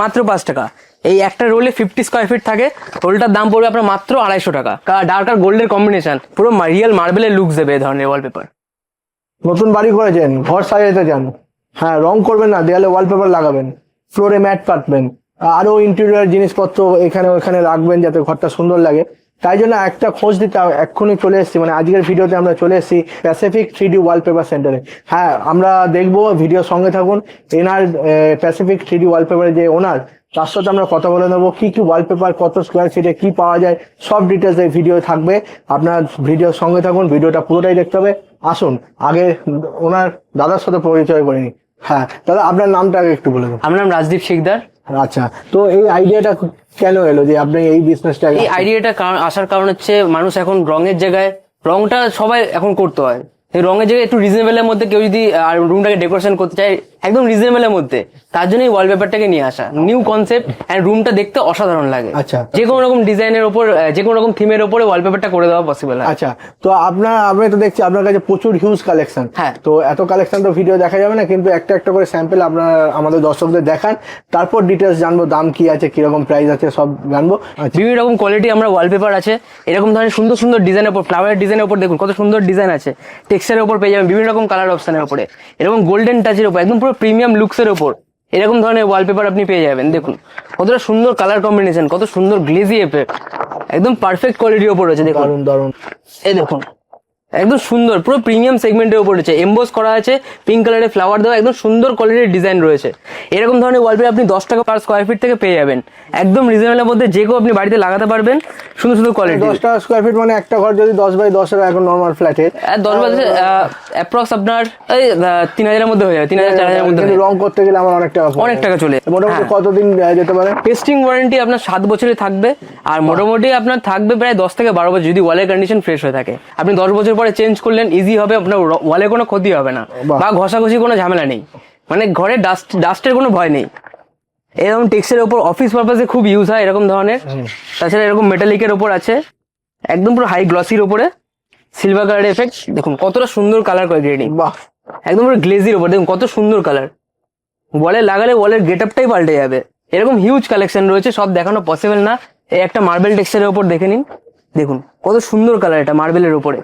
মাত্র পাঁচ টাকা। এই একটা রোলে ফিফটি স্কোয়ার ফিট থাকে, রোলটার দাম পড়বে আপনার মাত্র আড়াইশো টাকা। ডার্ক আর গোল্ডের কম্বিনেশন পুরো রিয়েল মার্বেলের লুক দেবে এই ধরনের ওয়ালপেপার নতুন বাড়ি করেছেন ঘর সাজাতে চান হ্যাঁ রং করবেন না, দেয়ালে ওয়ালপেপার লাগাবেন ফ্লোরে ম্যাট পাতবেন আরও ইন্টেরিয়ার জিনিসপত্র এখানে ওখানে রাখবেন যাতে ঘরটা সুন্দর লাগে। তাই জন্য একটা খোঁজ দিতে এক্ষুনি চলে এসেছি। মানে আজকের ভিডিওতে আমরা চলে এসেছি প্যাসিফিক থ্রি ডি ওয়ালপেপার সেন্টারে হ্যাঁ আমরা দেখব ভিডিও সঙ্গে থাকুন। এনার প্যাসিফিক থ্রি ডি ওয়ালপেপারের যে ওনার তার সাথে আমরা কথা বলে নেব। কি কি ওয়ালপেপার কত স্কোয়ার ফিটে কি পাওয়া যায়, সব ডিটেলস এই ভিডিও থাকবে। আপনার ভিডিওর সঙ্গে থাকুন, ভিডিওটা পুরোটাই দেখতে হবে। আসুন, আগে ওনার দাদার সাথে পরিচয় করে নিই। হ্যাঁ দাদা, আপনার নামটা আগে একটু বলে দেবো আমার নাম রাজদীপ শিকদার। আচ্ছা তো এই আইডিয়াটা কেন এলো যে আপনি এই বিজনেসটা এই আইডিয়াটা আসার কারণ হচ্ছে মানুষ এখন রঙের জায়গায় রংটা সবাই এখন করতে হয়। রঙের জায়গায় একটু রিজনেবলের মধ্যে কেউ যদি রুমটাকে ডেকোরেশন করতে চায় একদম রিজনেবলের মধ্যে। তার জন্য এই ওয়ালপেপারটাকে নিয়ে আসা। নিউ কনসেপ্ট অ্যান্ড রুমটা দেখতে অসাধারণ লাগে। আচ্ছা। যে কোনো রকম ডিজাইনের ওপর যে কোনো রকম থিমের ওপরে ওয়ালপেপারটা করে দেওয়া পসিবল আচ্ছা তো আপনার আমি তো দেখছি আপনার কাছে প্রচুর হিউজ কালেকশন হ্যাঁ। তো এত কালেকশন তো ভিডিও দেখা যাবে না কিন্তু একটা একটা করে স্যাম্পল আপনার আমাদের দর্শকদের দেখান। তারপর ডিটেলস জানব দাম কি আছে কীরকম প্রাইস আছে সব জানব। আচ্ছা। বিভিন্ন রকম কোয়ালিটি আমরা ওয়ালপেপার আছে। এরকম ধরনের সুন্দর সুন্দর ডিজাইনের উপর ফ্লাওয়ার ডিজাইনের উপর দেখুন কত সুন্দর ডিজাইন আছে। টেক্সচারের উপর পেয়ে যাবেন বিভিন্ন রকম কালার অপশনের ওপরে এরকম গোল্ডেন টাচের উপর একদম পুরো প্রিমিয়াম লুকসের ওপর এরকম ধরনের ওয়ালপেপার আপনি পেয়ে যাবেন। দেখুন কতটা সুন্দর কালার কম্বিনেশন কত সুন্দর গ্লেজি এফেক্ট একদম পারফেক্ট কোয়ালিটির ওপর রয়েছে দেখুন। দারুণ দারুণ এই দেখুন একদম সুন্দর পুরো প্রিমিয়াম সেগমেন্টের উপর রয়েছে। এমবোস করা আছে পিঙ্ক কালারের ফ্লাওয়ার দেওয়া একদম সুন্দর কোয়ালিটির ডিজাইন রয়েছে। এরকম ধরনের ওয়ালপেপার আপনি দশ টাকা পার স্কোয়ার ফিট থেকে পেয়ে যাবেন। একদম রিজনেবলের মধ্যে যে কেউ আপনি বাড়িতে লাগাতে পারবেন সুন্দর সুন্দর কোয়ালিটি দশ টাকা স্কোয়ার ফিট মানে একটা ঘর যদি দশ বাই দশের এখন নর্মাল ফ্ল্যাটে দশ বাজে অ্যাপ্রক্স আপনার এই তিন হাজারের মধ্যে হয়ে যাবে তিন হাজার চার হাজারের মধ্যে রং করতে গেলে আমার অনেক টাকা অনেক টাকা চলে যাবে। মোটামুটি হ্যাঁ। কতদিন যেতে পারে? টেস্টিং ওয়ারেন্টি আপনার সাত বছরে থাকবে আর মোটামুটি আপনার থাকবে প্রায় দশ থেকে বারো বছর যদি ওয়ালের কন্ডিশন ফ্রেশ হয়ে থাকে। আপনি দশ বছর পরে চেঞ্জ করলেন ইজি হবে আপনার ওয়ালে কোনো ক্ষতি হবে না। বা ঘষাঘষি কোনো ঝামেলা নেই। মানে ঘরে ডাস্ট ডাস্টের কোনো ভয় নেই। এরকম টেক্সের ওপর অফিস পারপাসে খুব ইউজ হয় এরকম ধরনের। তাছাড়া এরকম মেটালিকের ওপর আছে। একদম পুরো হাই গ্লসির ওপরে। সিলভার কালার এফেক্ট দেখুন কতটা সুন্দর কালার করে গ্রেডিং বাহ। একদম পুরো গ্লেজির ওপর দেখুন কত সুন্দর কালার ওয়ালে লাগালে ওয়ালের গেট আপটাই পাল্টে যাবে। এরকম হিউজ কালেকশন রয়েছে সব দেখানো পসিবল না। এই একটা মার্বেল টেক্সচারের ওপর দেখে নিন। দেখুন কত সুন্দর কালার এটা মার্বেলের ওপরে।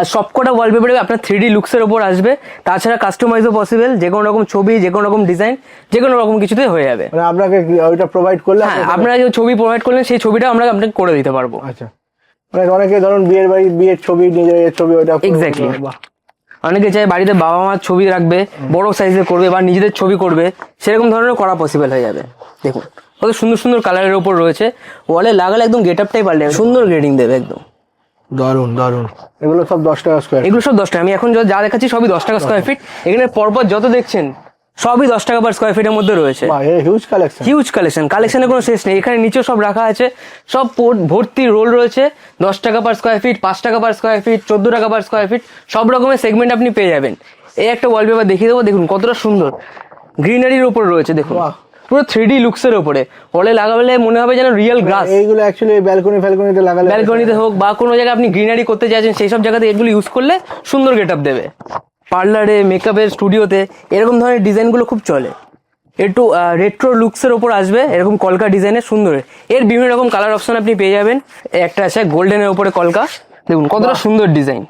আর সবকটা ওয়ালপেপারে আপনার থ্রি ডি লুকসের ওপর আসবে। তাছাড়া কাস্টমাইজও পসিবল যে কোনো রকম ছবি যে কোনো রকম ডিজাইন যে কোনো রকম কিছুতে হয়ে যাবে। মানে আপনাকে ওইটা প্রোভাইড করলে হ্যাঁ আপনারা যে ছবি প্রোভাইড করলেন সেই ছবিটা আমরা আপনাকে করে দিতে পারব। আচ্ছা। মানে অনেকে ধরুন বিয়ের বাড়ি বিয়ের ছবি নিজের ছবি ওইটা এক্স্যাক্টলি। অনেকে চায় বাড়িতে বাবা মার ছবি রাখবে বড় সাইজে করবে বা নিজেদের ছবি করবে সেরকম ধরনের করা পসিবল হয়ে যাবে। দেখুন কত সুন্দর সুন্দর কালারের উপর রয়েছে। ওয়ালে লাগালে একদম গেট আপটাই পাল্টে সুন্দর গ্রেডিং দেবে একদম। দারুণ দারুণ এগুলো সব দশ টাকা স্কোয়ার এগুলো সব দশ টাকা। আমি এখন যা দেখাচ্ছি সবই দশ টাকা স্কোয়ার ফিট এখানে পরপর যত দেখছেন সবই দশ টাকা পার স্কোয়ার ফিটের মধ্যে রয়েছে। হিউজ কালেকশন হিউজ কালেকশন কালেকশনের কোনো শেষ নেই। এখানে নিচেও সব রাখা আছে। সব ভর্তি রোল রয়েছে। দশ টাকা পার স্কোয়ার ফিট পাঁচ টাকা পার স্কোয়ার ফিট চোদ্দ টাকা পার স্কোয়ার ফিট সব রকমের সেগমেন্ট আপনি পেয়ে যাবেন। এই একটা ওয়ালপেপার দেখিয়ে দেবো। দেখুন কতটা সুন্দর। গ্রিনারির উপর রয়েছে দেখুন। পুরো থ্রি ডি লুকসের উপরে। ওয়ালে লাগালে মনে হবে যেন রিয়েল গ্রাস এইগুলো অ্যাকচুয়ালি ব্যালকনি ফ্যালকনিতে লাগালে ব্যালকনিতে হোক বা কোনো জায়গায় আপনি গ্রিনারি করতে চাইছেন সেই সব জায়গাতে এগুলো ইউজ করলে সুন্দর গেট আপ দেবে পার্লারে মেকআপের স্টুডিওতে এরকম ধরনের ডিজাইনগুলো খুব চলে। একটু রেট্রো লুকসের ওপর আসবে এরকম কলকা ডিজাইনের সুন্দর। এর বিভিন্ন রকম কালার অপশন আপনি পেয়ে যাবেন। একটা আছে গোল্ডেনের উপরে কলকা। দেখুন কতটা সুন্দর ডিজাইন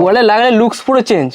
ওয়ালে লাগালে লুকস পুরো চেঞ্জ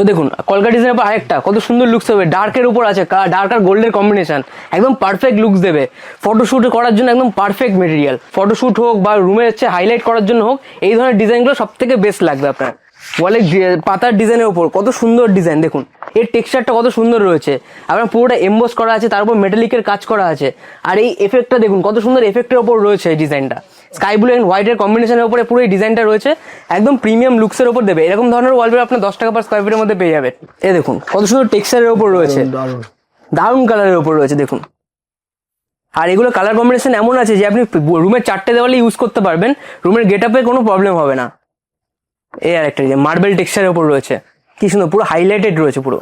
তো দেখুন কলকা ডিজাইনের উপর আরেকটা, কত সুন্দর লুকস হবে। ডার্কের উপর আছে ডার্ক আর গোল্ডের কম্বিনেশন একদম পারফেক্ট লুকস দেবে। ফটোশ্যুট করার জন্য একদম পারফেক্ট মেটেরিয়াল ফটোশ্যুট হোক বা রুমে হচ্ছে হাইলাইট করার জন্য হোক, এই ধরনের ডিজাইনগুলো সব থেকে বেস্ট লাগবে আপনার। ওয়ালে পাতার ডিজাইনের উপর কত সুন্দর ডিজাইন দেখুন। এর টেক্সচারটা কত সুন্দর রয়েছে। আপনার পুরোটা এমবোস করা আছে তার উপর মেটালিকের কাজ করা আছে। আর এই এফেক্টটা দেখুন কত সুন্দর এফেক্টের ওপর রয়েছে এই ডিজাইনটা স্কাই ব্লু অ্যান্ড হোয়াইটের কম্বিনেশনের উপরে পুরো এই ডিজাইনটা রয়েছে। একদম প্রিমিয়াম লুকসের উপর দেবে। এরকম ধরনের ওয়ালপেপার আপনার দশ টাকা পার স্কোয়ার ফিটের মধ্যে পেয়ে যাবেন। এ দেখুন কত সুন্দর টেক্সচারের উপর রয়েছে। দারুণ কালারের উপর রয়েছে দেখুন। আর এগুলো কালার কম্বিনেশন এমন আছে যে আপনি রুমের চারটে দেওয়ালে ইউজ করতে পারবেন। রুমের গেট আপে কোনো প্রবলেম হবে না। এই আর একটা মার্বেল টেক্সচারের উপর রয়েছে। কি সুন্দর পুরো হাইলাইটেড রয়েছে পুরো।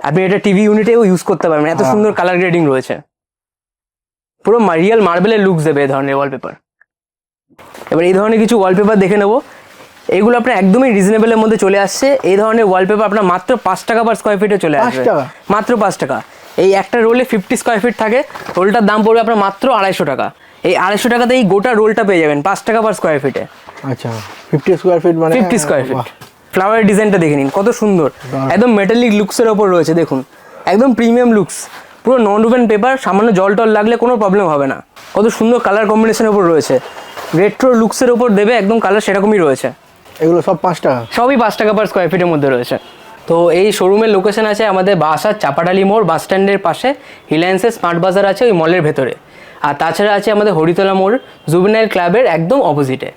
আপনি এটা টিভি ইউনিটেও ইউজ করতে পারবেন এত সুন্দর কালার গ্রেডিং রয়েছে। পুরো রিয়েল মার্বেলের লুক দেবে এই ধরনের ওয়ালপেপার এবার এই ধরনের কিছু ওয়ালপেপার দেখে নেব। এইগুলো আপনার একদমই রিজনেবলের মধ্যে চলে আসছে। এই ধরনের ওয়ালপেপার আপনার মাত্র পাঁচ টাকা পার স্কোয়ার ফিটে চলে আসবে। টাকা? মাত্র পাঁচ টাকা। এই একটা রোলে ফিফটি স্কোয়ার ফিট থাকে। রোলটার দাম পড়বে আপনার মাত্র আড়াইশো টাকা। এই আড়াইশো টাকাতে এই গোটা রোলটা পেয়ে যাবেন পাঁচ টাকা পার স্কোয়ার ফিটে আচ্ছা ফিফটি স্কোয়ার ফিট মানে ফিফটি স্কোয়ার ফিট ফ্লাওয়ারের ডিজাইনটা দেখে নিন কত সুন্দর। একদম মেটালিক লুকসের ওপর রয়েছে দেখুন। একদম প্রিমিয়াম লুকস পুরো নন রুবেন পেপার সামান্য জল টল লাগলে কোনো প্রবলেম হবে না। কত সুন্দর কালার কম্বিনেশনের ওপর রয়েছে। রেট্রো লুকসের ওপর দেবে একদম কালার সেরকমই রয়েছে। এগুলো সব পাঁচ টাকা সবই পাঁচ টাকা পার স্কোয়ার ফিটের মধ্যে রয়েছে। তো এই শোরুমের লোকেশন আছে আমাদের বাসার চাপাডালি মোড় বাস স্ট্যান্ডের পাশে। রিলায়েন্সের স্মার্ট বাজার আছে ওই মলের ভেতরে। আর তাছাড়া আছে আমাদের হরিতলা মোড় জুবিনাইল ক্লাবের একদম অপোজিটে